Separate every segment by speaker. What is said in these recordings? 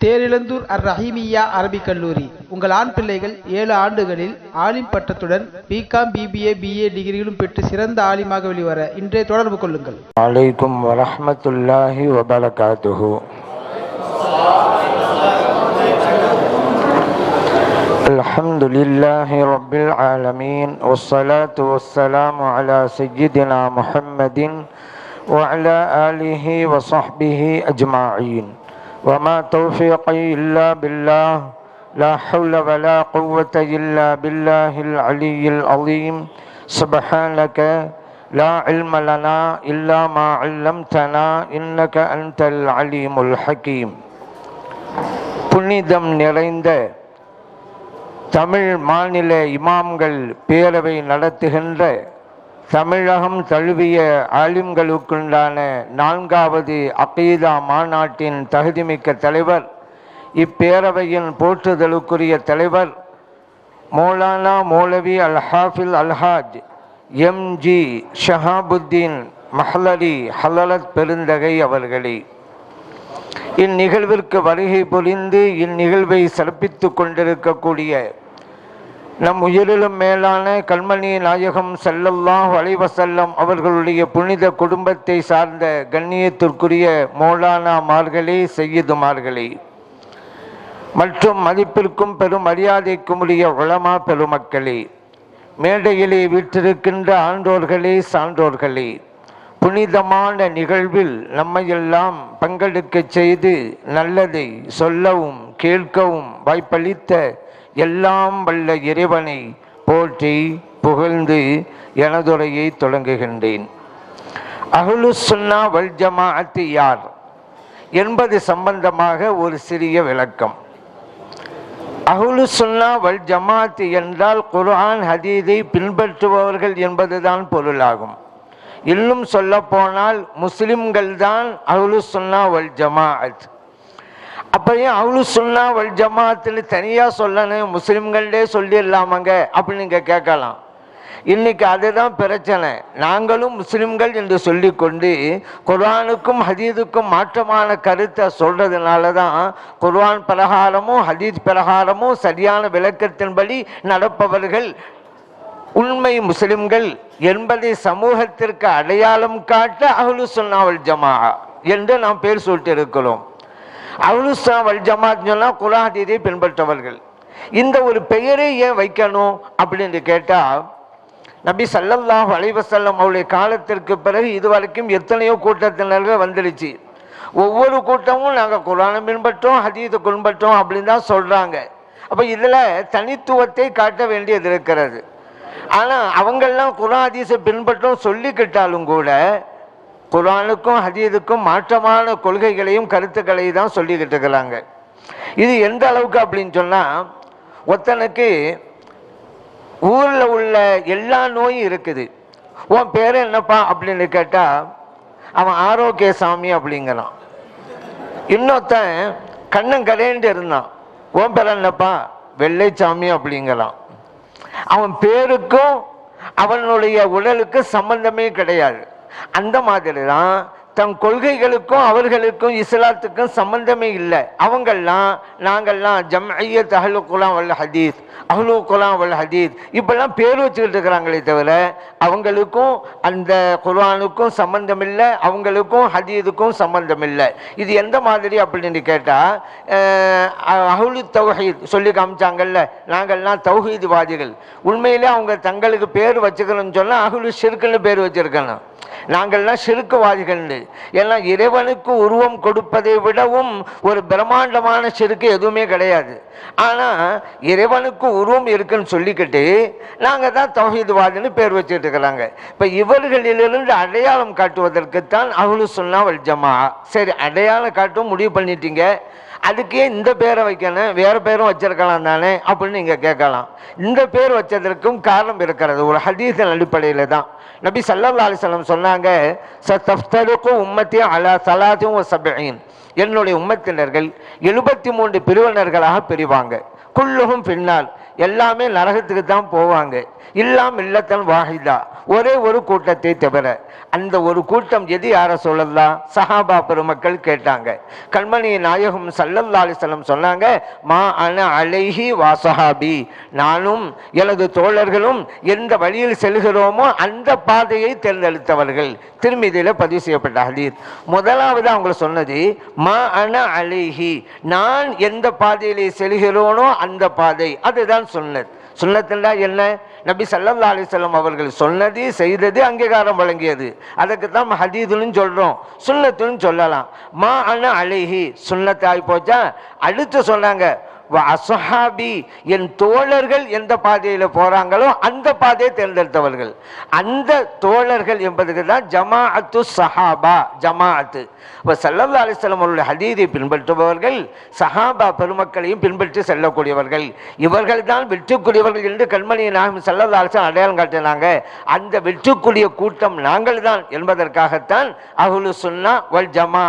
Speaker 1: தேரிழந்தூர் அர் ரஹீமியா அரபிக் கல்லூரி உங்கள் ஆண் பிள்ளைகள் ஏழு ஆண்டுகளில் ஆலிம் பட்டத்துடன் பிகாம் பிபிஏ பிஏ டிகிரிகளும் பெற்று சிறந்த ஆலிமாக வெளிவர இன்றே தொடர்பு கொள்ளுங்கள்
Speaker 2: عليكم ورحمة الله وبركاته الحمد لله رب العالمين والصلاة والسلام على سيدنا محمد وعلى آله وصحبه أجمعين وما توفيقي إلا بالله لا حول ولا قوة إلا بالله العلي العظيم سبحانك لا علم لنا إلا ما علمتنا إنك أنت العليم الحكيم புனிதம் நிறைந்த தமிழ் மாநில இமாம்கள் பேரவை நடத்துகின்ற தமிழகம் தழுவிய ஆலிம்களுக்குண்டான நான்காவது அகீதா மாநாட்டின் தகுதிமிக்க தலைவர் இப்பேரவையின் போற்றுதலுக்குரிய தலைவர் மௌலானா மௌலவி அல் ஹாஃபில் அல்ஹாஜ் எம்ஜி ஷஹாபுத்தீன் மஹ்லரி ஹலலத் பெருந்தகை அவர்களே. இந்நிகழ்விற்கு வருகை புரிந்து இந்நிகழ்வை சிறப்பித்து கொண்டிருக்கக்கூடிய நம் உயிரிலும் மேலான கல்மணி நாயகம் செல்லல்லாஹ் வலைவசல்லம் அவர்களுடைய புனித குடும்பத்தை சார்ந்த கண்ணியத்திற்குரிய மௌலானா மார்களே செய்யுதுமார்களே மற்றும் மதிப்பிற்கும் பெரும் மரியாதைக்கும் உரிய உளமா பெருமக்களே மேடையிலே வீற்றிருக்கின்ற ஆண்டோர்களே சான்றோர்களே புனிதமான நிகழ்வில் நம்மையெல்லாம் பங்கெடுக்க செய்து நல்லதை சொல்லவும் கேட்கவும் வாய்ப்பளித்த எல்லாம் வல்ல இறைவனை போற்றி புகழ்ந்து எனதுரையை தொடங்குகின்றேன். அஹ்லு சுன்னா வல் ஜமாஅத்து யார்? என்பது சம்பந்தமாக ஒரு சிறிய விளக்கம். அகுலு சுன்னா வல் ஜமாத்து என்றால் குர்ஆன் ஹதீதை பின்பற்றுபவர்கள் என்பதுதான் பொருளாகும். இன்னும் சொல்ல போனால் முஸ்லிம்கள் தான் அகுலு சுன்னா வல் ஜமாஅத். அப்படியும் அவளு சொன்னா சுன்னா வல் ஜமாத்துன்னு தனியாக சொல்லணும் முஸ்லிம்களே சொல்லிடலாமாங்க அப்படின்னு நீங்கள் கேட்கலாம். இன்னைக்கு அதுதான் பிரச்சனை. நாங்களும் முஸ்லிம்கள் என்று சொல்லிக்கொண்டு குர்ஆனுக்கும் ஹதீதுக்கும் மாற்றமான கருத்தை சொல்றதுனால தான் குர்ஆன் பிரகாரமும் ஹதீத் பிரகாரமும் சரியான விளக்கத்தின்படி நடப்பவர்கள் உண்மை முஸ்லிம்கள் என்பதை சமூகத்திற்கு அடையாளம் காட்ட அகலு சொன்னாவல் ஜமா என்று நாம் பேர் சொல்லிட்டு இருக்கிறோம் அவுலுஸ்ஸா வல் ஜமாத் பின்பற்றவர்கள். இந்த ஒரு பெயரை ஏன் வைக்கணும் அப்படின்னு கேட்டால் நபி சல்லல்லாஹ் அலைவசல்லம் அவருடைய காலத்திற்கு பிறகு இதுவரைக்கும் எத்தனையோ கூட்டத்தினர்கள் வந்துடுச்சு. ஒவ்வொரு கூட்டமும் நாங்கள் குரானை பின்பற்றோம் ஹதீதை பின்பற்றோம் அப்படின்னு தான் சொல்கிறாங்க அப்போ இதில் தனித்துவத்தை காட்ட வேண்டியது இருக்கிறது. ஆனால் அவங்கெல்லாம் குரான் ஹதீஸை பின்பற்றோம் சொல்லிக்கிட்டாலும் கூட குரானுக்கும் ஹதீதுக்கும் மாற்றமான கொள்கைகளையும் கருத்துக்களையும் தான் சொல்லிக்கிட்டு இருக்கிறாங்க. இது எந்த அளவுக்கு அப்படின்னு சொன்னால் ஒருத்தனுக்கு ஊரில் உள்ள எல்லா நோயும் இருக்குது. உன் பேர் என்னப்பா அப்படின்னு கேட்டால் அவன் ஆரோக்கிய சாமி அப்படிங்கிறான். இன்னொருத்தன் கண்ணும் கரையண்டு இருந்தான். உன் பேர் என்னப்பா? வெள்ளைச்சாமி அப்படிங்கிறான். அவன் பேருக்கும் அவனுடைய உடலுக்கு சம்பந்தமே கிடையாது. அந்த மாதிரி தான் தன் கொள்கைகளுக்கும் அவர்களுக்கும் இஸ்லாத்துக்கும் சம்பந்தமே இல்லை. அவங்கெல்லாம் நாங்கள்லாம் ஜம்ஐயத் அஹ்லு குலாம் வல்ல ஹதீஸ் அஹ்லு குலாம் வல்ல ஹதீஸ் இப்பெல்லாம் பேர் வச்சுக்கிட்டு இருக்கிறாங்களே தவிர அவங்களுக்கும் அந்த குர்ஆனுக்கும் சம்பந்தம் இல்லை அவங்களுக்கும் ஹதீதுக்கும் சம்பந்தம் இல்லை இது எந்த மாதிரி அப்படின்னு கேட்டால் அஹ்லு தௌஹீத் சொல்லி காமிச்சாங்கல்ல நாங்கள்லாம் தௌஹீத்வாதிகள். உண்மையிலே அவங்க தங்களுக்கு பேர் வச்சுக்கணும்னு சொன்னால் அஹ்லு ஷிர்க்குன்னு பேர் வச்சிருக்கணும். நாங்கள்லாம் சிறுக்குவாதிகள் ஏன்னா இறைவனுக்கு உருவம் கொடுப்பதை விடவும் ஒரு பிரம்மாண்டமான சிறுக்கு எதுவுமே கிடையாது. ஆனால் இறைவனுக்கு உருவம் இருக்குன்னு சொல்லிக்கிட்டு நாங்கள் தான் தௌஹீத்வாதின்னு பேர் வச்சுட்டு இருக்கிறாங்க. இப்போ இவர்களிலிருந்து அடையாளம் காட்டுவதற்குத்தான் அவளு சொன்னால் வல் ஜமா சரி அடையாளம் காட்டும் முடிவு பண்ணிட்டீங்க. அதுக்கே இந்த பேரை வைக்கணும் வேறு பேரும் வச்சிருக்கலாம் தானே அப்படின்னு நீங்கள் கேட்கலாம். இந்த பேர் வச்சதற்கும் காரணம் இருக்கிறது. ஒரு ஹதீஸின் அடிப்படையில் தான். நபி சல்லல்லா அலிஸ்லம் சொன்னாங்க சத்தஃப்தருக்கும் உம்மத்தி அலா சலாத்தும் சபீன். என்னுடைய உம்மத்தினர்கள் எழுபத்தி மூன்று பிரிவினர்களாக பிரிவாங்க. குல்லுகும் பின்னால் எல்லாமே நரகத்துக்கு தான் போவாங்க. இல்லாம் இல்லத்தன் வாஹிதா. ஒரே ஒரு கூட்டத்தை தவிர அந்த ஒரு கூட்டம் எது யார சொல்லலாம் சஹாபா பெருமக்கள் கேட்டாங்க. கண்மணி நாயகம் சல்லல்லா அலிஸ்லம் சொன்னாங்க மா அன அலைஹி வாசஹாபி நானும் எனது தோழர்களும் எந்த வழியில் செல்கிறோமோ அந்த பாதையை தேர்ந்தெடுத்தவர்கள். திருமதியில் பதிவு செய்யப்பட்ட ஹதீர் முதலாவது அவங்க சொன்னது மா அன அலைஹி. நான் எந்த பாதையிலே செல்கிறோனோ அந்த பாதை. அதுதான் சொன்னது. சுன்னத்துண்டா என்ன? நபி சல்லல்லா அலிசல்லம் அவர்கள் சொன்னது செய்தது அங்கீகாரம் வழங்கியது. அதுக்கு தான் ஹதீதுன்னு சொல்றோம். சுன்னத்துன்னு சொல்லலாம். மா அன அழகி சுன்னத்தாய் போச்சா? அடுத்து சொன்னாங்க அசஹாபி என் தோழர்கள் எந்த பாதையில் போகிறாங்களோ அந்த பாதையை தேர்ந்தெடுத்தவர்கள். அந்த தோழர்கள் என்பதுக்கு தான் ஜமாஅத்து சஹாபா ஜமாஅத்து. இப்போ சல்லல்லா அலிஸ்லாம் அவருடைய ஹதீதை பின்பற்றுபவர்கள் சஹாபா பெருமக்களையும் பின்பற்றி செல்லக்கூடியவர்கள். இவர்கள் தான் வெற்றுக்கூடியவர்கள் என்று கண்மணி நாகம் சல்லல்லா அலிஸ்லாம் அடையாளம் காட்டினாங்க. அந்த வெற்றுக்குரிய கூட்டம் நாங்கள் தான் என்பதற்காகத்தான் அகுலு சுன்னா வல் ஜமா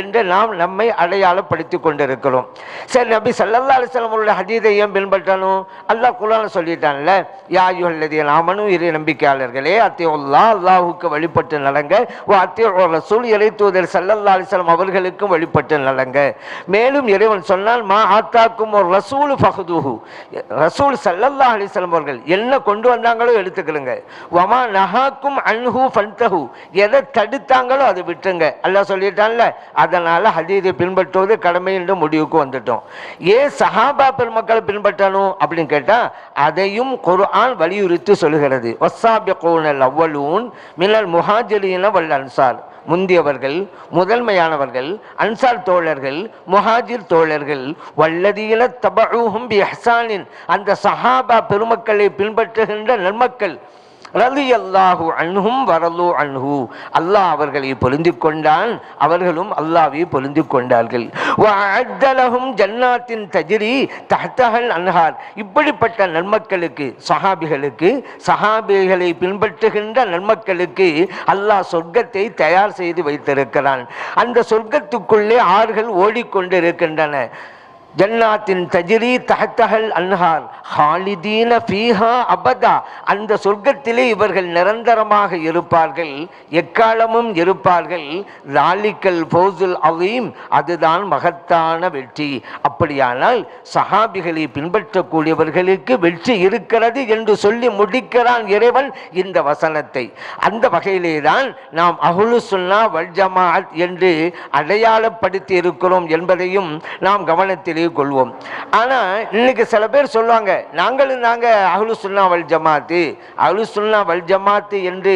Speaker 2: என்று நாம் நம்மை அடையாளப்படுத்தி கொண்டிருக்கிறோம். சரி நபி சல்லல்லா அலிஸ்லாம் அலிஸ்லாமருடைய ஹதீதை ஏன் பின்பற்றணும்? அல்லாஹ் குரான் சொல்லிட்டான்ல யாயுல்லதி ஆமனும் இரு நம்பிக்கையாளர்களே அத்தியுல்லா அல்லாஹுக்கு வழிபட்டு நடங்க. ஓ அத்தியோ ரசூல் இறை தூதர் சல்லல்லா அலிஸ்லாம் அவர்களுக்கும் வழிபட்டு நடங்க. மேலும் இறைவன் சொன்னால் மா ஆத்தாக்கும் ஒரு ரசூல் ஃபஹதுஹு. ரசூல் சல்லல்லா அலிஸ்லாம் அவர்கள் என்ன கொண்டு வந்தாங்களோ எடுத்துக்கிடுங்க வமா நஹாக்கும் அன்ஹு ஃபன்தஹு. எதை தடுத்தாங்களோ அதை விட்டுருங்க. அல்லாஹ் சொல்லிட்டான்ல அதனால ஹதீதை பின்பற்றுவது கடமை என்று முடிவுக்கு வந்துட்டோம். ஏன் சஹாபா பெருமக்களை பின்பற்றணும் அப்படின்னு கேட்டால் அதையும் குர்ஆன் வலியுறுத்தி சொல்கிறது வஸ்ஸாபிகூனல் அவ்வலூன் மின்னல் முஹாஜிலின வல் அன்சார். முந்தியவர்கள் முதன்மையானவர்கள் அன்சார் தோழர்கள் முஹாஜிர் தோழர்கள் வல்லதியில தபூஹும் பி ஹசானின் அந்த சஹாபா பெருமக்களை பின்பற்றுகின்ற நன்மக்கள். ரலி அல்லாஹு அன்ஹும் வரலு அன்ஹு. அல்லாஹ் அவர்களை பொருந்தி கொண்டான் அவர்களும் அல்லாவை பொருந்தி கொண்டார்கள். ஜன்னாத்தின் தஜிரி தஹ்தஹல் அன்ஹார். இப்படிப்பட்ட நன்மக்களுக்கு சஹாபிகளுக்கு சஹாபிகளை பின்பற்றுகின்ற நன்மக்களுக்கு அல்லாஹ் சொர்க்கத்தை தயார் செய்து வைத்திருக்கிறான். அந்த சொர்க்கத்துக்குள்ளே ஆறுகள் ஓடிக்கொண்டிருக்கின்றன. ஜன்னாத்தின் தஜிரி தஹத்தஹல் அன்ஹார் ஹாலிதீன ஃபீஹா அபதா. அந்த சொர்க்கத்திலே இவர்கள் நிரந்தரமாக இருப்பார்கள் எக்காலமும் இருப்பார்கள். லாலிக்கல் ஃபௌசுல் அவீம் அதுதான் மகத்தான வெற்றி. அப்படியானால் சஹாபிகளை பின்பற்றக்கூடியவர்களுக்கு வெற்றி இருக்கிறது என்று சொல்லி முடிக்கிறான் இறைவன் இந்த வசனத்தை. அந்த வகையிலே தான் நாம் அஹுலு சுன்னா வல் என்று அடையாளப்படுத்தி இருக்கிறோம் என்பதையும் நாம் கவனத்திலே கொள்வோம். ஆனா இன்னைக்கு சில பேர் சொல்லுவாங்க நாங்களும் நாங்க அகலு சுன்னா வல் ஜமாத்து. அகலு சுன்னா வல் ஜமாத்து என்று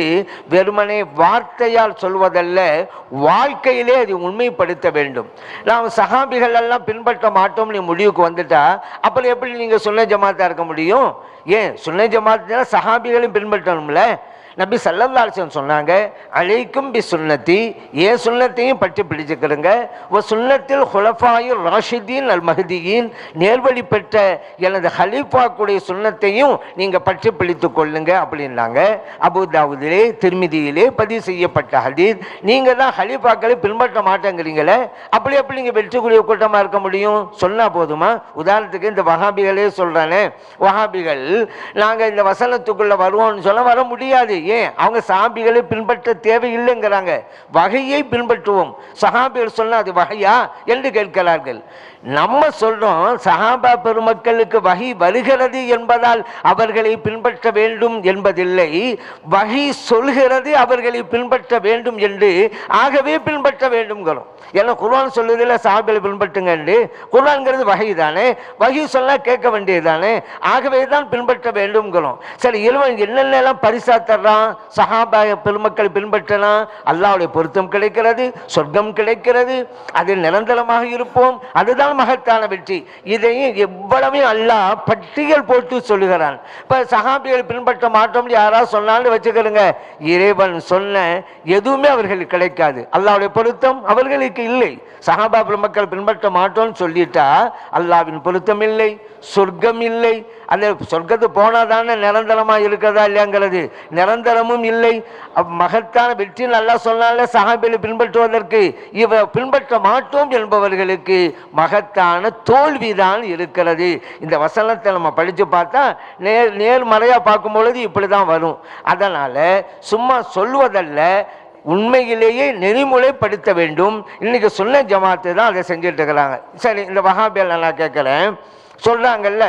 Speaker 2: வெறுமனே வார்த்தையால் சொல்வதல்ல வாழ்க்கையிலே அதை உண்மைப்படுத்த வேண்டும். நாம் சகாபிகள் எல்லாம் பின்பற்ற மாட்டோம் நீ முடிவுக்கு வந்துட்டா அப்புறம் எப்படி நீங்க சுன்ன ஜமாத்தாக இருக்க முடியும்? ஏன்? சுன்ன ஜமாத்துனா சகாபிகளையும் பின்பற்றணும்ல. நபி சல்லல்லா சொன்னாங்க அழைக்கும் பி சுன்னத்தி. ஏன் சுன்னத்தையும் பற்றி பிடிச்சுக்கிறங்க ஓ சுன்னத்தில் ஹுலஃபாயு ராஷிதீன் அல் மஹதியின் நேர்வழி பெற்ற எனது ஹலீஃபாக்குடைய சுன்னத்தையும் நீங்கள் பற்றி பிடித்து கொள்ளுங்க அப்படின்னாங்க. அபுதாவுதிலே திருமிதியிலே பதிவு செய்யப்பட்ட ஹதீத் நீங்கள் தான் ஹலீஃபாக்களை பின்பற்ற மாட்டேங்கிறீங்களே அப்படி எப்படி நீங்கள் வெற்றிக்குரிய கூட்டமாக இருக்க முடியும்? சொன்னால் போதுமா? உதாரணத்துக்கு இந்த வகாபிகளே சொல்கிறானே வஹாபிகள் நாங்கள் இந்த வசனத்துக்குள்ளே வருவோம்னு சொல்ல வர முடியாது. ஏன் அவங்க சாபிகளை பின்பற்ற தேவையில்லைங்கிறாங்க. வகையை பின்பற்றுவோம். சஹாபிகள் சொன்னால் அது வகையா என்று கேட்கிறார்கள். நம்ம சொல்றோம் சஹாபா பெருமக்களுக்கு வகை வருகிறது என்பதால் அவர்களை பின்பற்ற வேண்டும் என்பதில்லை. வகை சொல்கிறது அவர்களை பின்பற்ற வேண்டும் என்று ஆகவே பின்பற்ற வேண்டும்ங்கிறோம். ஏன்னா குர்வான் சொல்லுதில்ல சஹாபிகளை பின்பற்றுங்க என்று வகை தானே வகை சொல்ல கேட்க வேண்டியது தானே ஆகவே தான் பின்பற்ற வேண்டும்ங்கிறோம். சரி இறைவன் என்னென்னலாம் பரிசா தர்றான்? சஹாபா பெருமக்கள் பின்பற்றலாம் அல்லாவுடைய பொருத்தம் கிடைக்கிறது சொர்க்கம் கிடைக்கிறது அதில் நிரந்தரமாக இருப்போம். அதுதான் மகத்தான வெற்றி. இதையும் எவ்வளவையும் அல்லாஹ் பட்டியல் போட்டு சொல்லுகிறான். இப்ப சகாபிகள் பின்பற்ற மாட்டோம்னு யாராவது சொன்னாலும் வச்சுக்கிறோங்க இறைவன் சொன்ன எதுவுமே அவர்களுக்கு கிடைக்காது. அல்லாவுடைய பொருத்தம் அவர்களுக்கு இல்லை. சஹாபா பெருமக்கள் பின்பற்ற மாட்டோம்னு சொல்லிட்டா அல்லாஹ்வின் பொருத்தம் இல்லை சொர்க்கம் இல்லை அந்த சொர்க்கத்து போனால் தானே நிரந்தரமாக இருக்கிறதா இல்லையாங்கிறது? நிரந்தரமும் இல்லை. மகத்தான வெற்றி நல்லா சொன்னால சகாபியில் பின்பற்றுவதற்கு இவ பின்பற்ற மாட்டோம் என்பவர்களுக்கு மகத்தான தோல்விதான் இருக்கிறது. இந்த வசனத்தை நம்ம படித்து பார்த்தா நேர் நேர்மறையாக பார்க்கும் பொழுது இப்படி தான் வரும். அதனால் சும்மா சொல்வதல்ல உண்மையிலேயே நெறிமுறைப்படுத்த வேண்டும். இன்றைக்கி சொன்ன ஜமாத்து தான் அதை செஞ்சுட்டு இருக்கிறாங்க. சரி இந்த வகாபியல் நான் கேட்குறேன். சொல்கிறாங்கல்ல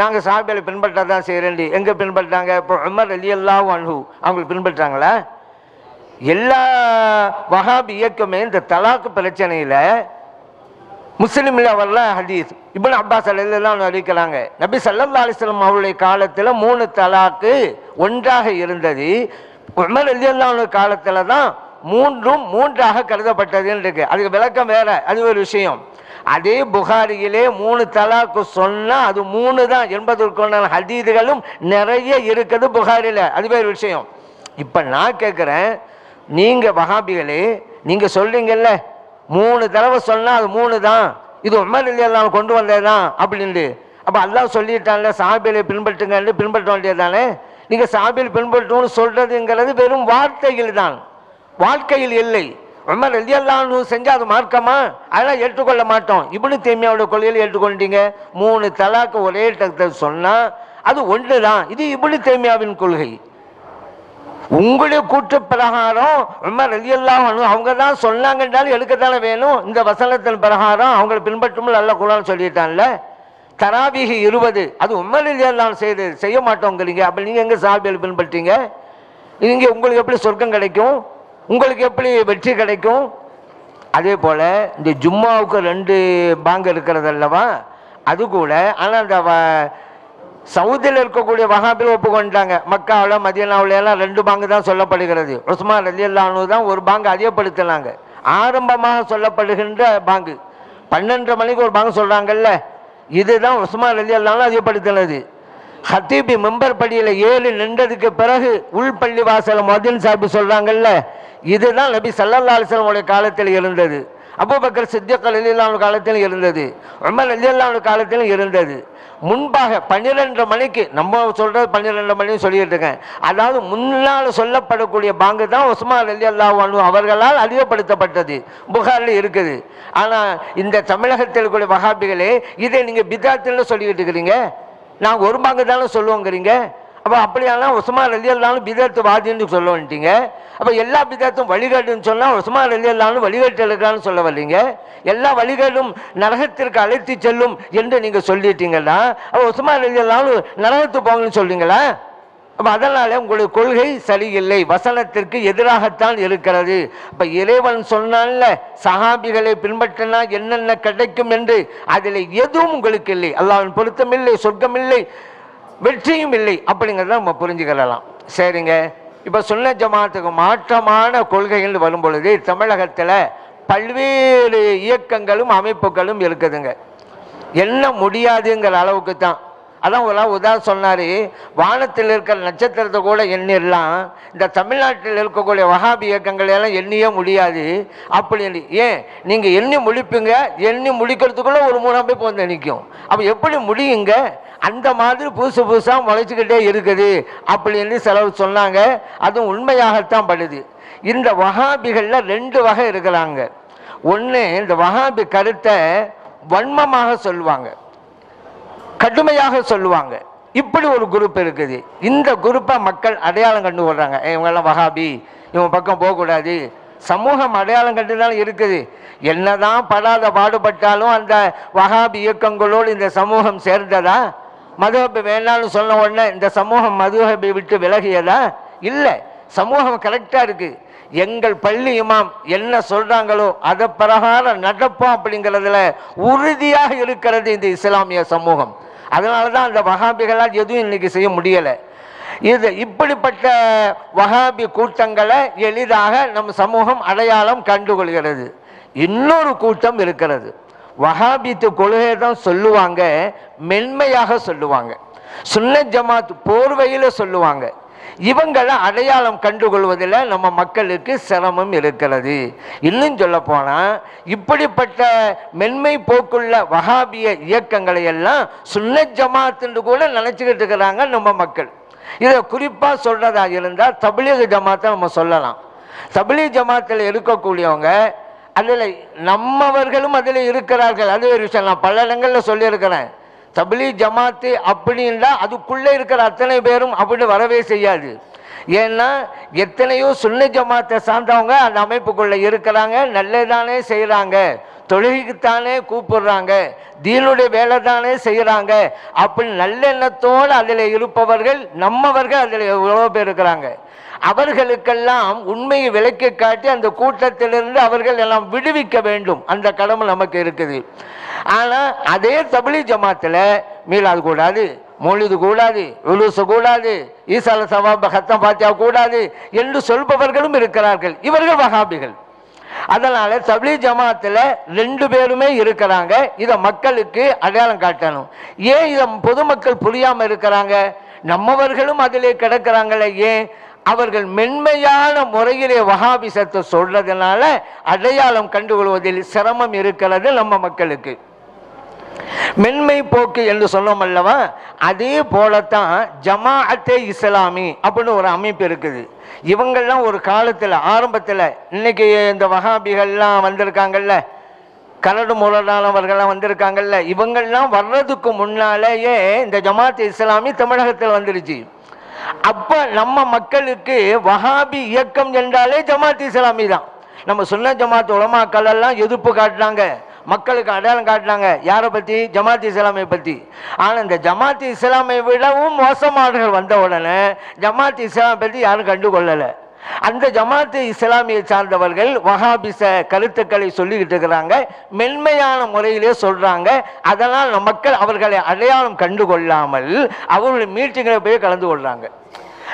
Speaker 2: நாங்கள் சாபியலை பின்பற்ற தான் செய்கிறேன் எங்கே பின்பற்றாங்க? இப்போ உமர் அலி அல்லாஹ் அன்ஹு அவங்களுக்கு பின்பற்றாங்களா? எல்லா வஹாப் இயக்கமே இந்த தலாக்கு பிரச்சனையில் முஸ்லீமில் வரல ஹதீஸ். இப்னு அப்பாஸ் எல்லாம் அறிவிக்கிறாங்க. நபி சல்லா அலிஸ்லாம் அவருடைய காலத்தில் மூணு தலாக்கு ஒன்றாக இருந்தது. உமர் அலியல்லான காலத்தில் தான் மூன்றும் மூன்றாக கருதப்பட்டதுன்னு இருக்கு. அதுக்கு விளக்கம் வேற. அது ஒரு விஷயம். அதே புகாரியிலே மூணு தலாக்கு சொன்னால் அது மூணு தான். என்பதற்கான ஹதீதுகளும் நிறைய இருக்குது புகாரியில் அது வேறு விஷயம். இப்போ நான் கேட்குறேன் நீங்கள் வகாபிகளே நீங்கள் சொல்கிறீங்கல்ல மூணு தடவை சொன்னால் அது மூணு தான். இது உமர் இல்லையெல்லாம் கொண்டு வந்தது தான் அப்படின்ட்டு. அப்போ அல்லாஹ் சொல்லிட்டான்ல சாபியில் பின்பற்றுங்கன்னு பின்பற்ற வேண்டியது தானே நீங்கள் சாபியில் பின்பற்றணும்னு சொல்கிறதுங்கிறது வெறும் வார்த்தைகள் தான். வாழ்க்கையில் இல்லை. உமர் எல்லாம் செஞ்சால் அது மார்க்கமா அதெல்லாம் ஏற்றுக்கொள்ள மாட்டோம். இப்படி தேமியாவோட கொள்கையில் ஏற்றுக்கொண்டீங்க. மூணு தலாக்கு ஒரே டக்த சொன்னால் அது ஒன்று தான் இது இப்படி தேமியாவின் கொள்கை. உங்களுடைய கூற்று பிரகாரம் உமர் ரலியல்லாஹு அவங்க தான் சொன்னாங்கன்றாலும் எடுக்கத்தானே வேணும். இந்த வசனத்தின் பிரகாரம் அவங்களை பின்பற்றும் நல்ல குரான் சொல்லிட்டான்ல. தராபிகி இருபது. அது உமர் ரலியல்லாஹு செய்து செய்ய மாட்டோங்கிறீங்க. அப்போ நீங்கள் எங்கே சாபியல் பின்பற்றீங்க? நீங்கள் உங்களுக்கு எப்படி சொர்க்கம் கிடைக்கும்? உங்களுக்கு எப்படி வெற்றி கிடைக்கும்? அதே போல் இந்த ஜும்மாவுக்கு ரெண்டு பாங்கு இருக்கிறது அல்லவா? அது கூட ஆனால் அந்த வ- சவுதியில் இருக்கக்கூடிய வகாபில் ஒப்புக்கொண்டாங்க. மக்காவில் மதியனாவில் எல்லாம் ரெண்டு பாங்கு தான் சொல்லப்படுகிறது. உஸ்மான் ரலி அல்லானு தான் ஒரு பாங்கு அதிகப்படுத்தினாங்க. ஆரம்பமாக சொல்லப்படுகின்ற பாங்கு. பன்னெண்டரை மணிக்கு ஒரு பாங்கு சொல்கிறாங்கல்ல இதுதான் உஸ்மான் ரலி அல்லானு அதிகப்படுத்தினது. ஹத்தீபி மெம்பர் படியில் ஏழு நின்றதுக்கு பிறகு உள்பள்ளி வாசல் மதின் சாஹிப் சொல்கிறாங்கல்ல இதுதான் நபி சல்லல்லா அலிஸ்லமுடைய காலத்தில் இருந்தது. அபூபக்கர் சித்திக் அலிலான காலத்தில் இருந்தது. உமர் அலியல்லான காலத்திலும் இருந்தது. முன்பாக பன்னிரெண்டு மணிக்கு நம்ம சொல்கிறது பன்னிரெண்டு மணி சொல்லிட்டு இருக்கேன். அதாவது முன்னால் சொல்லப்படக்கூடிய பாங்கு தான் உஸ்மான் அலி அல்லாஹ் அவர்களால் அதிகப்படுத்தப்பட்டது புகாரில் இருக்குது. ஆனால் இந்த தமிழகத்தில் கூடிய வகாபிகளே இதை நீங்கள் பிதாத்தில் சொல்லிக்கிட்டு இருக்கிறீங்க. நாங்கள் ஒரு பங்கு தானே சொல்லுவோங்கிறீங்க? அப்போ அப்படியானா உஸ்மான் அலி அல்லாலும் பிதத்து வாதின்னு சொல்ல வந்துட்டீங்க அப்போ எல்லா பிதத்தும் வழிகாட்டுன்னு சொன்னால் உஸ்மான் அலி அல்லாலும் வழிகாட்டு இருக்கான்னு சொல்ல வரீங்க எல்லா வழிகளும் நரகத்திற்கு அழைத்து செல்லும் என்று நீங்கள் சொல்லிட்டீங்களா அப்போ உஸ்மான் அலி அல்லாலும் நரகத்துக்கு போங்கன்னு சொல்றீங்களா? அப்போ அதனால உங்களுடைய கொள்கை சரியில்லை வசனத்திற்கு எதிராகத்தான் இருக்கிறது. இப்போ இறைவன் சொன்னான்ல சகாபிகளை பின்பற்றினா என்னென்ன கிடைக்கும் என்று அதில் எதுவும் உங்களுக்கு இல்லை. அல்லாவின் பொருத்தம் இல்லை சொர்க்கம் இல்லை வெற்றியும் இல்லை அப்படிங்கிறத நம்ம புரிஞ்சுக்கலாம் சரிங்க. இப்போ சொன்ன ஜமாத்துக்கு மாற்றமான கொள்கைகள் வரும் பொழுது தமிழகத்தில் பல்வேறு இயக்கங்களும் அமைப்புகளும் இருக்குதுங்க. என்ன முடியாதுங்கிற அளவுக்கு தான் அதான் ஒரு உதாரணம் சொன்னார் வானத்தில் இருக்கிற நட்சத்திரத்தை கூட எண்ணிடலாம் இந்த தமிழ்நாட்டில் இருக்கக்கூடிய வகாபி இயக்கங்கள் எல்லாம் எண்ணியே முடியாது. அப்படின்னு ஏன்? நீங்கள் எண்ணி முடிப்பீங்க எண்ணி முடிக்கிறதுக்குள்ளே ஒரு மூணு அமைப்பு வந்து நிற்கும் அப்போ எப்படி முடியுங்க? அந்த மாதிரி புதுசு புதுசாக முளைச்சிக்கிட்டே இருக்குது அப்படின்னு செலவு சொன்னாங்க. அதுவும் உண்மையாகத்தான் படுது. இந்த வகாபிகளில் ரெண்டு வகை இருக்கிறாங்க. ஒன்று இந்த வகாபி கருத்தை வன்மமாக சொல்லுவாங்க. கடுமையாக சொல்லுவாங்க. இப்படி ஒரு குரூப் இருக்குது. இந்த குரூப்பை மக்கள் அடையாளம் கண்டு விடுறாங்க இவங்கெல்லாம் வகாபி இவன் பக்கம் போகக்கூடாது. சமூகம் அடையாளம் கண்டு தான் இருக்குது. என்னதான் படாத பாடுபட்டாலும் அந்த வகாபி இயக்கங்களோடு இந்த சமூகம் சேர்ந்ததா? மதுஹபி வேணாலும் சொன்ன உடனே இந்த சமூகம் மதுஹபி விட்டு விலகியதா? இல்லை. சமூகம் கரெக்டாக இருக்குது எங்கள் பள்ளி இமாம் என்ன சொல்கிறாங்களோ அதை பிரகாரம் நடப்போம் அப்படிங்கிறதுல உறுதியாக இருக்கிறது இந்த இஸ்லாமிய சமூகம். அதனால தான் அந்த வகாபிகளால் எதுவும் இன்னைக்கு செய்ய முடியலை. இது இப்படிப்பட்ட வகாபி கூட்டங்களை எளிதாக நம் சமூகம் அடையாளம் கண்டுகொள்கிறது. இன்னொரு கூட்டம் இருக்கிறது. வகாபித்து கொள்கையை தான் சொல்லுவாங்க மென்மையாக சொல்லுவாங்க. சுன்ன ஜமாத் போர்வையில் சொல்லுவாங்க. இவங்களை அடையாளம் கண்டுகொள்வதில் நம்ம மக்களுக்கு சிரமம் இருக்கிறது. இன்னும் சொல்ல போனால் இப்படிப்பட்ட மென்மை போக்குள்ள வகாபிய இயக்கங்களை எல்லாம் சுன்ன ஜமாத்துன்னு கூட நினச்சிக்கிட்டு இருக்கிறாங்க நம்ம மக்கள். இதை குறிப்பாக சொல்கிறதாக இருந்தால் தபிலீக ஜமாத்தை நம்ம சொல்லலாம். தபிலீக் ஜமாத்தில் இருக்கக்கூடியவங்க அதில் நம்மவர்களும் அதில் இருக்கிறார்கள். அது ஒரு விஷயம். நான் பல இடங்களில் சொல்லியிருக்கிறேன். தபிலி ஜமாத்து அப்படின்னா அதுக்குள்ளே இருக்கிற அத்தனை பேரும் அப்படின்னு வரவே செய்யாது. ஏன்னா எத்தனையோ சுன்ன ஜமாத்தை சார்ந்தவங்க அந்த அமைப்புக்குள்ளே இருக்கிறாங்க நல்லதானே செய்கிறாங்க தொழுகைக்குத்தானே கூப்பிடுறாங்க தீனுடைய வேலை தானே செய்கிறாங்க அப்படி நல்லெண்ணத்தோடு அதில் இருப்பவர்கள் நம்மவர்கள் அதில் எவ்வளோ பேர் இருக்கிறாங்க. அவர்களுக்கெல்லாம் உண்மையை விளக்கி காட்டி அந்த கூட்டத்திலிருந்து அவர்கள் எல்லாம் விடுவிக்க வேண்டும். அந்த கடமை நமக்கு இருக்குது. ஆனால் அதே தபிலி ஜமாத்தில் மீளாது கூடாது மொழிது கூடாது உலுசு கூடாது ஈசால சவாப ஹத்தம் பாத்தியா கூடாது என்று சொல்பவர்களும் இருக்கிறார்கள். இவர்கள் வகாபிகள் அதனால தபிலி ஜமாத்தில் ரெண்டு பேருமே இருக்கிறாங்க. இதை மக்களுக்கு அடையாளம் காட்டணும். ஏன் இதை பொதுமக்கள் புரியாம இருக்கிறாங்க? நம்மவர்களும் அதிலே கிடக்கிறாங்களே ஏன்? அவர்கள் மென்மையான முறையிலே வகாபிசத்தை சொல்றதுனால அடையாளம் கண்டுகொள்வதில் சிரமம் இருக்கிறது நம்ம மக்களுக்கு. மென்மை போக்கு என்று சொன்னோம் அல்லவா? அதே போலத்தான் ஜமாஅத்தே இஸ்லாமி அப்படின்னு ஒரு அமைப்பு இருக்குது. இவங்கள்லாம் ஒரு காலத்தில் ஆரம்பத்தில் இன்னைக்கு இந்த வகாபிகள்லாம் வந்திருக்காங்கல்ல கரடு முரடானவர்கள்லாம் வந்திருக்காங்கல்ல இவங்கள்லாம் வர்றதுக்கு முன்னாலேயே இந்த ஜமாத் இஸ்லாமி தமிழகத்தில் வந்துருச்சு. அப்ப நம்ம மக்களுக்கு வஹாபி இயக்கம் என்றாலே ஜமாத் இஸ்லாமி தான். நம்ம சொன்ன ஜமாத் உலமாக்கள் எல்லாம் எதிர்ப்பு காட்டினாங்க. மக்களுக்கு அடையாளம் காட்டினாங்க. யாரை பத்தி? ஜமாத் இஸ்லாமை பத்தி. ஆனா இந்த ஜமாத் இஸ்லாமை விடவும் மோசமானவர்கள் வந்த உடனே ஜமாத் இஸ்லாமை பத்தி யாரும் கண்டுகொள்ளலை. அந்த ஜமாத்து இஸ்லாமியை சார்ந்தவர்கள் வஹாபிச கருத்துக்களை சொல்லிக்கிட்டு இருக்கிறாங்க. மென்மையான முறையிலே சொல்றாங்க. அதனால் மக்கள் அவர்களை அடையாளம் கண்டு கொள்ளாமல் அவர்களுடைய மீட்டிங்களை போய் கலந்து கொள்றாங்க.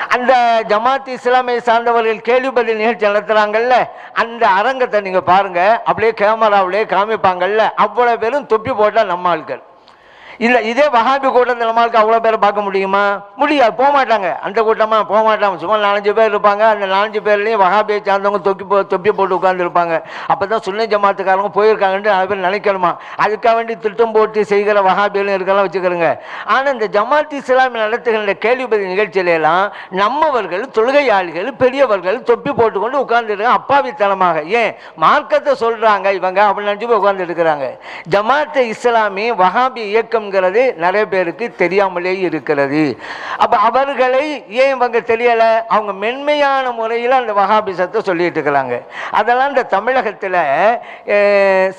Speaker 2: அந்த ஜமாத் இஸ்லாமியை சார்ந்தவர்கள் கேள்வி பதில் நிகழ்ச்சி நடத்துறாங்கல்ல அந்த அரங்கத்தை நீங்க பாருங்க. அப்படியே கேமராவிலே காமிப்பாங்கல்ல. அவ்வளவு பேரும் தொப்பி போட்டா நம்ம ஆட்கள் இல்லை இதே வஹாபி கூட்டம் நம்மளுக்கு அவ்வளோ பேரை பார்க்க முடியுமா? முடியாது போக மாட்டாங்க. அந்த கூட்டமாக போக மாட்டாங்க. சும்மா நாலஞ்சு பேர் இருப்பாங்க. அந்த நாலஞ்சு பேர்லேயும் வஹாபியை சார்ந்தவங்க தொப்பி போ தொப்பி போட்டு உட்காந்துருப்பாங்க அப்போ தான் சுன்ன ஜமாத்துக்காரங்க போயிருக்காங்கன்னு அவர் பேர் நினைக்கணுமா? அதுக்காக வேண்டி திட்டம் போட்டு செய்கிற வஹாபியிலும் இருக்கலாம் வச்சுக்கிறோங்க ஆனால் இந்த ஜமாத் இஸ்லாமி நடத்துகின்ற கேள்விப்பதி பதில் நம்மவர்கள் தொழுகையாளிகள் பெரியவர்கள் தொப்பி போட்டுக்கொண்டு உட்கார்ந்துருக்காங்க அப்பாவித்தனமாக. ஏன்? மார்க்கத்தை சொல்கிறாங்க இவங்க. அப்படின்னு நினச்சி போய் உட்கார்ந்து இருக்கிறாங்க. ஜமாத் இஸ்லாமி வஹாபி இயக்கம்ங்கிறது நிறைய பேருக்கு தெரியாமலே இருக்கிறது. அப்போ அவர்களை ஏன் இவங்க தெரியல? அவங்க மென்மையான முறையில் அந்த வஹாபிசத்தை சொல்லிட்டு இருக்கிறாங்க. அதெல்லாம் இந்த தமிழகத்தில்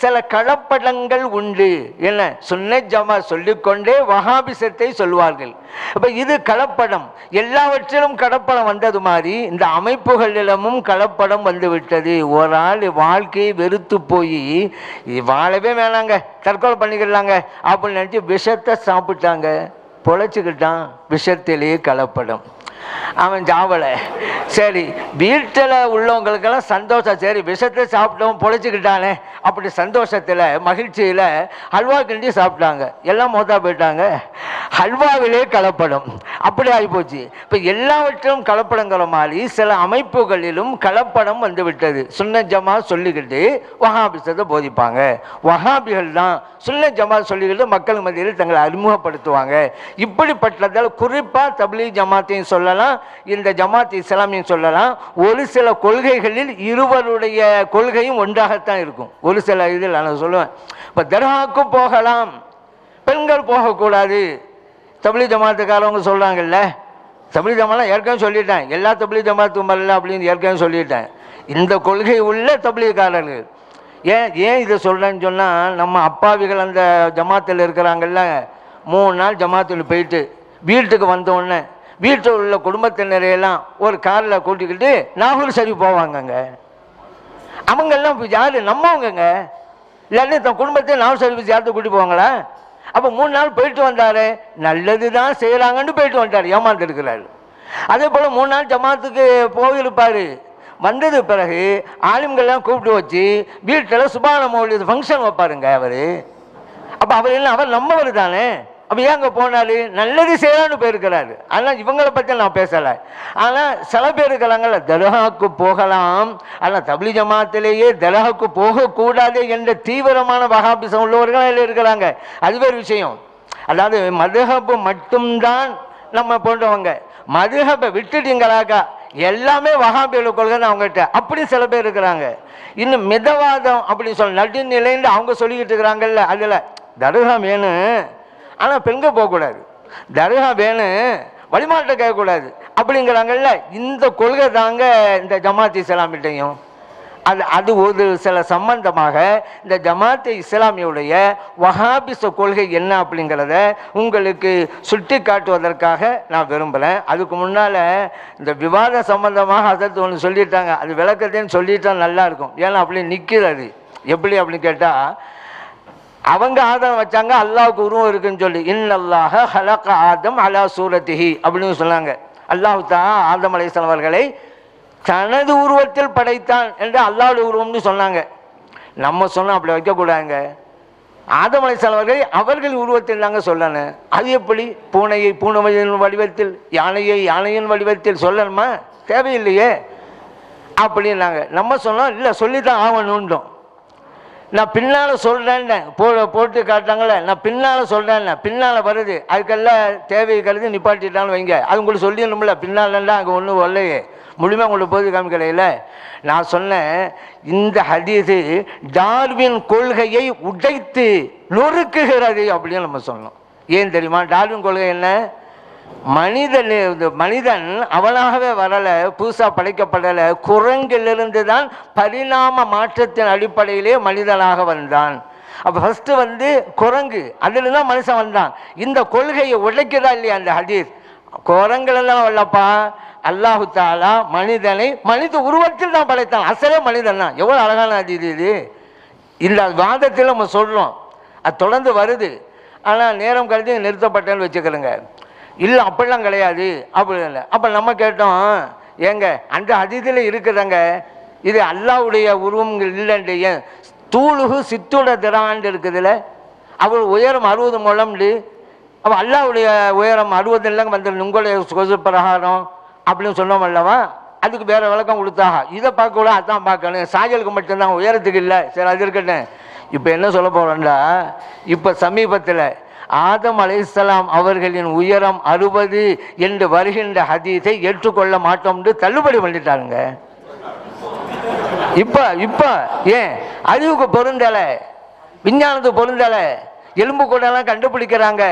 Speaker 2: சில கலப்படங்கள் உண்டு. என்ன? சுன்ன ஜமா சொல்லிக்கொண்டே வஹாபிசத்தை சொல்வார்கள். இப்போ இது கலப்படம். எல்லாவற்றிலும் கலப்படம் வந்தது மாதிரி இந்த அமைப்புகளிடமும் கலப்படம் வந்துவிட்டது. ஒரு ஆள் வாழ்க்கையை வெறுத்து போய் வாழவே வேணாங்க. தற்கொலை பண்ணிக்கிறாங்க அப்படின்னு நினச்சி விஷத்தை சாப்பிட்டாங்க. பொழைச்சிக்கிட்டான். விஷத்திலேயே கலப்படம். அவன் சாவலை. சரி வீட்டில் உள்ளவங்களுக்கெல்லாம் சந்தோஷம். சரி விஷத்தை சாப்பிட்டவன் பொழைச்சிக்கிட்டானே. அப்படி சந்தோஷத்தில் மகிழ்ச்சியில் ஹல்வா கிண்டி சாப்பிட்டாங்க. எல்லாம் மோதா போயிட்டாங்க. ஹல்வாவிலே கலப்படம். அப்படி ஆகிப்போச்சு. இப்போ எல்லாவற்றிலும் கலப்படங்கிற மாதிரி சில அமைப்புகளிலும் கலப்படம் வந்துவிட்டது. சுன்ன ஜமா சொல்லிக்கிட்டு வஹாபிசத்தை போதிப்பாங்க. வஹாபிகள் தான் சுன்ன ஜமா சொல்லிக்கிட்டு மக்கள் மத்தியில் தங்களை அறிமுகப்படுத்துவாங்க. இப்படிப்பட்டதால் குறிப்பாக தபிலி ஜமாத்தையும் சொல்லலாம். இந்த ஜமாத் இஸ்லாமியும் சொல்லலாம் ஒரு சில கொள்கைகளில் இருவருடைய கொள்கையும் ஒன்றாகத்தான் இருக்கும். ஒரு சில இதில் நான் சொல்லுவேன். இப்போ தர்காவுக்கு போகலாம் பெண்கள் போகக்கூடாது. தபிலி ஜமாத்துக்காரவங்க சொல்கிறாங்கல்ல தபிலி ஜமாலாம் ஏற்கனவே சொல்லிட்டேன் எல்லா தபிலி ஜமாத்தும் வரல அப்படின்னு ஏற்கனவே சொல்லிட்டேன் இந்த கொள்கை உள்ள தபிலிக்காரர்கள். ஏன் ஏன் இதை சொல்கிறேன்னு சொன்னால் நம்ம அப்பாவிகள் அந்த ஜமாத்தில் இருக்கிறாங்கல்ல மூணு நாள் ஜமாத்தில் போயிட்டு வீட்டுக்கு வந்த உடனே வீட்டில் உள்ள குடும்பத்தினரையெல்லாம் ஒரு காரில் கூட்டிக்கிட்டு நாகூர் சரி போவாங்கங்க. அவங்கெல்லாம் இப்போ யாரு? நம்மவங்கங்க. இல்லாட்டி தன் குடும்பத்தை நாகூர் சர்வீஸ் யார்த்து கூட்டி போவாங்களா? அப்போ மூணு நாள் போயிட்டு வந்தார். நல்லது தான் செய்கிறாங்கன்னு போயிட்டு வந்தார் ஏமாந்துருக்கிறாரு அதே போல் மூணு நாள் ஜமாத்துக்கு போயிருப்பார். வந்தது பிறகு ஆளுங்கள்லாம் கூப்பிட்டு வச்சு வீட்டில் சுபான மௌலியது ஃபங்க்ஷன் வைப்பாருங்க அவர். அப்போ அவர் என்ன அவர் நம்மவர் தானே? அப்போ ஏன் அங்கே போனாரு? நல்லது செய்யலான்னு போயிருக்கிறாரு. ஆனால் இவங்களை பற்றி நான் பேசலை. ஆனால் சில பேர் இருக்கிறாங்கல்ல தர்காவுக்கு போகலாம். ஆனால் தபிலி ஜமாத்திலேயே தர்காவுக்கு போகக்கூடாது என்ற தீவிரமான வகாபிசம் உள்ளவர்கள் அதில் இருக்கிறாங்க. அது வேறு விஷயம். அதாவது மதுஹபு மட்டும்தான் நம்ம போன்றவங்க. மதுஹபை விட்டுட்டீங்களாக்கா எல்லாமே வகாபியில் கொள்கை அவங்ககிட்ட. அப்படி சில பேர் இருக்கிறாங்க. இன்னும் மிதவாதம் அப்படின்னு சொல்ல நடுநிலைன்னு அவங்க சொல்லிக்கிட்டு இருக்கிறாங்கல்ல அதில் தர்கா வேணும். ஆனால் பெண்கள் போகக்கூடாது. தர்கா வேணும் வழிமாட்ட கேட்கக்கூடாது. அப்படிங்கிறாங்கல்ல இந்த கொள்கை தாங்க இந்த ஜமாத் இஸ்லாமிட்டையும் அது அது ஒரு சில சம்பந்தமாக இந்த ஜமாத் இஸ்லாமியுடைய வஹாபிச கொள்கை என்ன அப்படிங்கிறத உங்களுக்கு சுட்டி காட்டுவதற்காக நான் விரும்புகிறேன் அதுக்கு முன்னால் இந்த விவாத சம்பந்தமாக அதற்கு ஒன்று சொல்லிட்டாங்க. அது விளக்கத்தையும் சொல்லிட்டா நல்லா இருக்கும். ஏன்னா அப்படி நிற்கிறது எப்படி அப்படின்னு கேட்டால் அவங்க ஆதம் வச்சாங்க அல்லாவுக்கு உருவம் இருக்குன்னு சொல்லி. இன்னல்லாஹ ஹலக ஆதம் அலா சூரத்திஹி அப்படின்னு சொன்னாங்க. அல்லாஹு தான் ஆதம் அலைஹிஸ்ஸலாம் அவர்களை தனது உருவத்தில் படைத்தான் என்று அல்லாவுடைய உருவம்னு சொன்னாங்க. நம்ம சொன்னால் அப்படி வைக்கக்கூடாதுங்க. ஆதம் அலைஹிஸ்ஸலாம் அவர்கள் உருவத்தில் தாங்க சொல்லணும். அது எப்படி? பூனையை பூனையின் வடிவத்தில் யானையை யானையின் வடிவத்தில் சொல்லணுமா? தேவையில்லையே. அப்படின்னாங்க. நம்ம சொன்னோம் இல்லை சொல்லித்தான் ஆகணுன்றோம் நான் பின்னால் சொல்கிறேன்னு போ போட்டு காட்டினாங்களே நான் பின்னால் சொல்கிறேன்னு பின்னால் வருது. அதுக்கெல்லாம் தேவை கருதி நிப்பாட்டிட்டான்னு வைங்க. அது உங்களுக்கு சொல்லிடணும்ல. பின்னாலெல்லாம் அங்கே ஒன்றும் வரலையே. முழுமையாக உங்களுக்கு போது காமிக்கலையில். நான் சொன்னேன் இந்த ஹதீது டார்வின் கொள்கையை உடைத்து நொறுக்குகிறது அப்படின்னு நம்ம சொன்னோம். ஏன் தெரியுமா? டார்வின் கொள்கை என்ன? மனிதன் இந்த மனிதன் அவனாகவே வரலை புதுசாக படைக்கப்படலை. குரங்கிலிருந்து தான் பரிணாம மாற்றத்தின் அடிப்படையிலே மனிதனாக வந்தான். அப்போ ஃபஸ்ட்டு வந்து குரங்கு அதில் தான் மனுஷன் வந்தான். இந்த கொள்கையை உடைக்கிறதா இல்லையா அந்த ஹதீஸ்? குரங்குலாம் வரலப்பா. அல்லாஹு தாலா மனிதனை மனித உருவத்தில் தான் படைத்தான். அசலே மனிதன் தான். எவ்வளோ அழகான ஹதீஸ் இது. இந்த வாதத்தில் நம்ம சொல்கிறோம் அது தொடர்ந்து வருது. ஆனால் நேரம் கருதி நிறுத்தப்பட்டேன்னு வச்சுக்கிறேங்க இல்லை அப்படிலாம் கிடையாது. அப்படி இல்லை. அப்போ நம்ம கேட்டோம் ஏங்க அந்த அதிதியில் இருக்குதாங்க? இது அல்லாவுடைய உருவம் இல்லைண்டு ஏன்? தூளுகு சித்துட திராண்டு இருக்குதுல்ல? அவர் உயரம் அறுபது முழம்ண்டு. அப்போ அல்லாவுடைய உயரம் அறுபது இல்லைங்க வந்து உங்களுடைய சொசு பிரகாரம் அப்படின்னு சொன்னோம் அல்லவா? அதுக்கு வேற விளக்கம் கொடுத்தாக இதை பார்க்க அதான் பார்க்கணும். சாயலுக்கு மட்டும்தான் உயரத்துக்கு இல்லை. சரி அது இருக்கட்டும். இப்போ என்ன சொல்ல போகிறோம்டா இப்போ சமீபத்தில் ஆதம் அலைசலாம் அவர்களின் உயரம் அறுபது என்று வருகின்ற ஹதீஸை ஏற்றுக்கொள்ள மாட்டோம்னு தள்ளுபடி பண்ணிட்டாருங்க. இப்ப இப்ப ஏன்? அறிவுக்கு பொருந்தலை. விஞ்ஞானத்துக்கு பொருந்தலை. எலும்பு கூடெல்லாம் கண்டுபிடிக்கிறாங்க.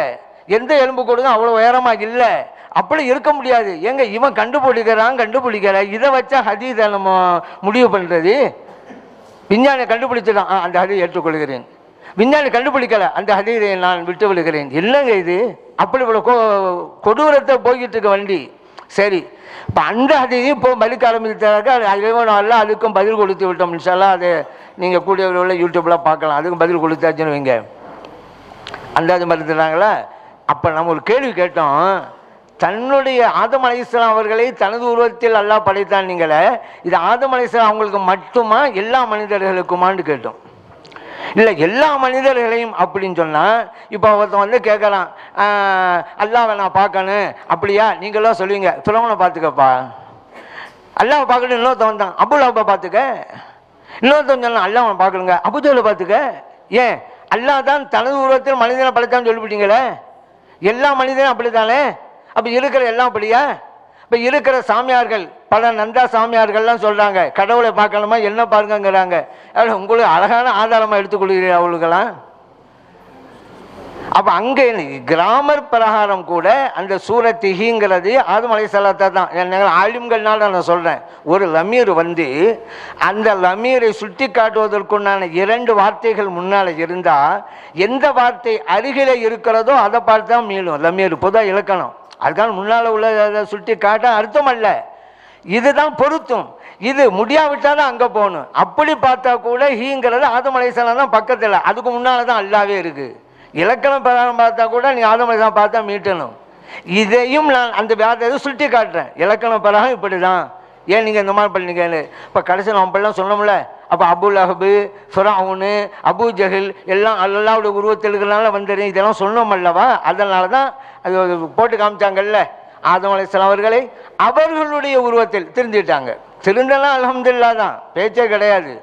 Speaker 2: எந்த எலும்பு கூடும் அவ்வளோ உயரமா இல்லை. அப்படி இருக்க முடியாது. ஏங்க இவன் கண்டுபிடிக்கிறான் கண்டுபிடிக்கிற இதை வச்சா ஹதீஸை நம்ம முடிவு பண்ணுறது விஞ்ஞானி கண்டுபிடிச்சிடான் ஆ, அந்த ஹதி ஏற்றுக்கொள்கிறேன். விஞ்ஞானி கண்டுபிடிக்கல. அந்த ஹதீரை நான் விட்டு விழுகிறேன் இல்லைங்க இது? அப்படி இவ்வளோ கொ கொடூரத்தை போய்கிட்டு இருக்க வண்டி. சரி. இப்போ அந்த ஹதீதை இப்போ மலிக்க ஆரம்பித்தாக்க இறைவன் அல்ல அதுக்கும் பதில் கொடுத்து விட்டோம். இன்ஷால்லாம் அது நீங்கள் கூடிய விரைவில் யூடியூப்ல பார்க்கலாம். அதுக்கும் பதில் கொடுத்தாச்சுன்னு வைங்க. அந்த அது அப்போ நம்ம ஒரு கேள்வி கேட்டோம். தன்னுடைய ஆதம் அலைஹிஸ்ஸலாம் அவர்களை தனது உருவத்தில் அல்லாஹ் படைத்தான் நீங்களே. இது ஆதம் அலைஹிஸ்ஸலாம் அவங்களுக்கு மட்டுமா எல்லா மனிதர்களுக்குமான்னு கேட்டோம். இல்லை எல்லா மனிதர்களையும் அப்படின்னு சொன்னால் இப்போ ஒருத்தன் வந்து கேட்குறான் அல்லாவை நான் பார்க்கணும். அப்படியா? நீங்களாம் சொல்லுவீங்க. பிறவனை பார்த்துக்கப்பா. அல்லாவை பார்க்கணும் இன்னொருத்தவன் தான் அபுல்லாவை பார்த்துக்க. இன்னொருத்தவன் சொன்னால் அல்லாவை பார்க்கணுங்க. அபுஜோலை பார்த்துக்க. ஏன்? அல்லாஹ் தான் தனது உருவத்தில் மனிதனை படைத்தான்னு சொல்லிவிட்டீங்களே. எல்லா மனிதனும் அப்படித்தானே? அப்போ இருக்கிற எல்லாம் அப்படியா? இப்போ இருக்கிற சாமியார்கள் பல நந்தா சாமியார்கள்லாம் சொல்கிறாங்க கடவுளை பார்க்கணுமா? என்ன பாருங்கங்கிறாங்க. உங்களுக்கு அழகான ஆதாரமாக எடுத்துக்கொள்கிறீர்கள் அவளுக்கெல்லாம் அப்போ அங்கே கிராமர் பிரகாரம் கூட அந்த சூரத்திகிங்கிறது ஆதம் அலைசலாத்தை தான். எங்கள் ஆலிம்கள்னால நான் சொல்கிறேன் ஒரு லமீர் வந்து அந்த லமீரை சுட்டி காட்டுவதற்குண்டான இரண்டு வார்த்தைகள் முன்னால் இருந்தால் எந்த வார்த்தை அருகில் இருக்கிறதோ அதை பார்த்து தான் மீளும். லமீர் பொதுவாக இலக்கணம். அதுக்காக முன்னால் உள்ள சுட்டி காட்ட அர்த்தம் அல்ல. இதுதான் பொருத்தும். இது முடியாவிட்டால் தான் அங்கே போகணும். அப்படி பார்த்தா கூட ஹீங்கிறது ஆதம் தான் பக்கத்தில். அதுக்கு முன்னால் தான் அல்லாவே இருக்குது இலக்கணம் பிரகாரம் பார்த்தா கூட நீ ஆதம் பார்த்தா மீட்டணும். இதையும் நான் அந்த வேதத்தை சுட்டி காட்டுறேன். இலக்கணம் பிரகாரம் இப்படி தான் ஏன் நீங்கள் இந்த மாதிரி பண்ணீங்கன்னு? இப்போ கடைசி நம்ம இப்படிலாம் சொன்னோம்ல அப்போ அபுல் அஹபு ஃபிரவுனு அபு ஜஹில் எல்லாம் அல்லாவுடைய உருவத்தெழுகளால வந்துடுறேன் இதெல்லாம் சொன்னோம் அல்லவா? அதனால தான் அது போட்டு காமிச்சாங்கல்ல. ஆதம் அலிஸ்லாம் அவர்களை அவர்களுடைய உருவத்தில் திருந்திட்டாங்க. திருந்தெல்லாம் அலமதுல்லா தான். பேச்சே கிடையாது.